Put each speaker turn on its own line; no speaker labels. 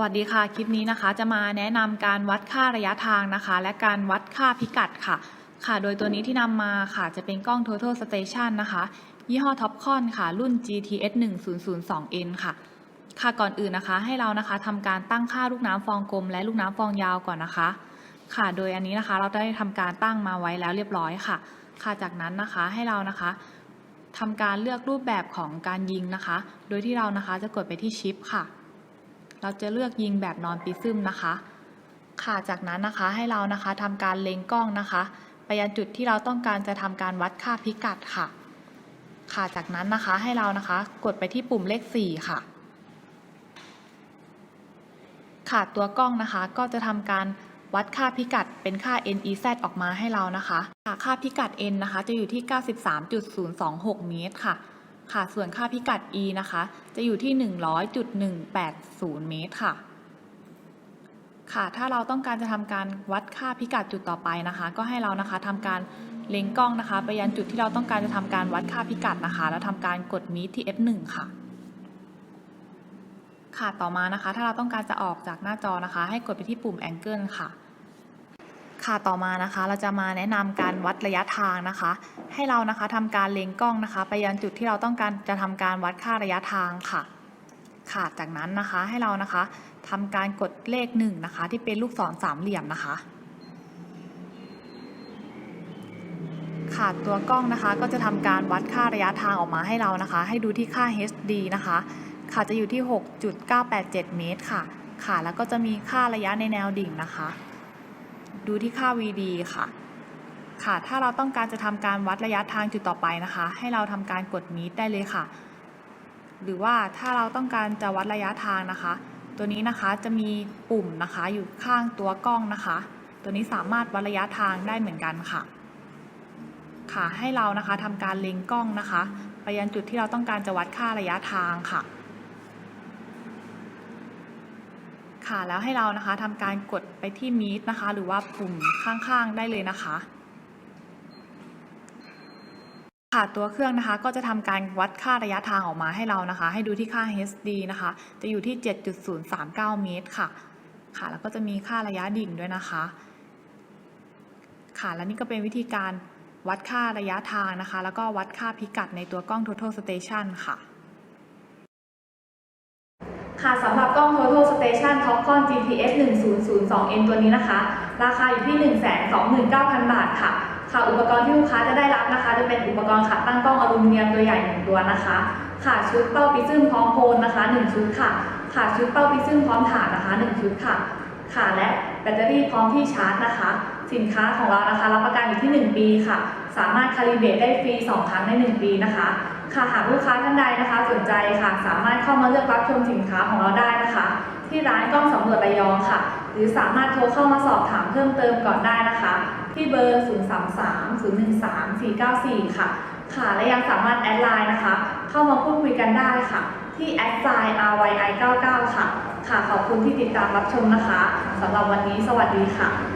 วัสดีค่ะ คลิปนี้นะคะจะมาแนะนำการวัดค่าระยะทางนะคะ และการวัดค่าพิกัดค่ะ ค่ะ โดยตัวนี้ที่นำมาค่ะจะเป็นกล้อง Total Station นะคะ ยี่ห้อ Topcon ค่ะ รุ่น GTS 1002N ค่ะ ค่ะก่อนอื่นนะคะ ให้เรานะคะทำการตั้งค่าลูกน้ำฟองกลมและลูกน้ำฟองยาวก่อนนะคะ ค่ะ โดยอันนี้นะคะเราได้ทำการตั้งมาไว้แล้วเรียบร้อยค่ะ ค่ะจากนั้นนะคะให้เรานะคะทำการเลือกรูปแบบของการยิงนะคะ โดยที่เรานะคะจะกดไปที่ชิปค่ะ เราจะเลือกยิงแบบนอนปิซึมนะคะ ค่ะ จากนั้นนะคะให้เรานะคะทำการเล็งกล้องนะคะ ไปยังจุดที่เราต้องการจะทำการวัดค่าพิกัดค่ะ ค่ะ จากนั้นนะคะให้เรานะคะกดไปที่ปุ่มเลข 4 ค่ะ ค่ะ ตัวกล้องนะคะก็จะทำการวัดค่าพิกัดเป็นค่า NEZ ออกมาให้เรานะคะ ค่ะค่าพิกัด N นะคะ จะอยู่ที่ 93.026 เมตรค่ะ ค่ะ ส่วนค่าพิกัด e นะคะ จะอยู่ที่ 100.180 เมตรค่ะ ค่ะ ถ้าเราต้องการจะทำการวัดค่าพิกัดจุดต่อไปนะคะ ก็ให้เรานะคะทำการเล็งกล้องนะคะ ไปยังจุดที่เราต้องการจะทำการวัดค่าพิกัดนะคะ แล้วทำการกด meet ที่ F1 ค่ะ ค่ะ ต่อมานะคะ ถ้าเราต้องการจะออกจากหน้าจอนะคะ ให้กดไปที่ปุ่ม angle ค่ะ ค่ะต่อมานะคะ เราจะมาแนะนำการวัดระยะทางนะคะ ให้เรานะคะทำการเล็งกล้องนะคะ ไปยังจุดที่เราต้องการจะทำการวัดค่าระยะทางค่ะ ค่ะจากนั้นนะคะให้เรานะคะทำการกดเลขหนึ่งนะคะ ที่เป็นลูกศรสามเหลี่ยมนะคะค่ะตัวกล้องนะคะก็จะทำการวัดค่าระยะทางออกมาให้เรานะคะ ให้ดูที่ค่า HD นะคะ ค่ะจะอยู่ที่ 6.987 เมตรค่ะ ค่ะแล้วก็จะมีค่าระยะในแนวดิ่งนะคะ ดูที่ค่า VD ค่ะ ค่ะ ถ้าเราต้องการจะทำการวัดระยะทางจุดต่อไปนะคะ ให้เราทำการกด meet ได้เลยค่ะ หรือว่าถ้าเราต้องการจะวัดระยะทางนะคะ ตัวนี้นะคะจะมีปุ่มนะคะอยู่ข้างตัวกล้องนะคะ ตัวนี้สามารถวัดระยะทางได้เหมือนกันค่ะ ค่ะให้เรานะคะทำการเล็งกล้องนะคะ ไปยังจุดที่เราต้องการจะวัดค่าระยะทางค่ะ ค่ะ แล้วให้เรานะคะทำการกดไปที่ meet นะคะ หรือว่าปุ่มข้างๆได้เลยนะคะค่ะตัวเครื่องนะคะก็จะทำการวัดค่าระยะทางออกมาให้เรานะคะ ให้ดูที่ค่า HD นะคะ จะอยู่ที่ 7.039 เมตรค่ะ ค่ะแล้วก็จะมีค่าระยะดิ่งด้วยนะคะ ค่ะและนี่ก็เป็นวิธีการวัดค่าระยะทางนะคะ แล้วก็วัดค่าพิกัดในตัวกล้อง Total Station ค่ะ ค่ะสำหรับกล้อง Total Station Topcon GTS 1002N ตัวนี้นะคะ ราคาอยู่ที่ 129,000 บาทค่ะ ค่ะอุปกรณ์ที่ลูกค้าจะได้รับนะคะ จะเป็นอุปกรณ์ขัดตั้งกล้องอลูมิเนียมตัวใหญ่หนึ่งตัวนะคะ ค่ะชุดเป้าปิซึมพร้อมโพลนะคะ 1 ชุดค่ะ ค่ะชุดเป้าปิซึมพร้อมฐานนะคะ 1 ชุดค่ะ ค่ะและแบตเตอรี่พร้อมที่ชาร์จนะคะ สินค้าของเรานะคะรับประกันอยู่ที่ 1 ปีค่ะ สามารถคาลิเบตได้ฟรี 2 ครั้งใน 1 ปีนะคะ ค่ะหากลูกค้าท่านใดนะคะ สนใจค่ะ สามารถเข้ามาเลือกรับชมสินค้าของเราได้นะคะ ที่ร้านกล้องสำรวจระยองค่ะ หรือสามารถโทรเข้ามาสอบถามเพิ่มเติมก่อนได้นะคะ ที่เบอร์ 033 013 494 ค่ะ ค่ะและยังสามารถแอดไลน์นะคะ เข้ามาพูดคุยกันได้ค่ะ ที่แอดไซน์ RYI 99 ค่ะขอบคุณที่ติดตามรับชมนะคะสำหรับวันนี้สวัสดีค่ะ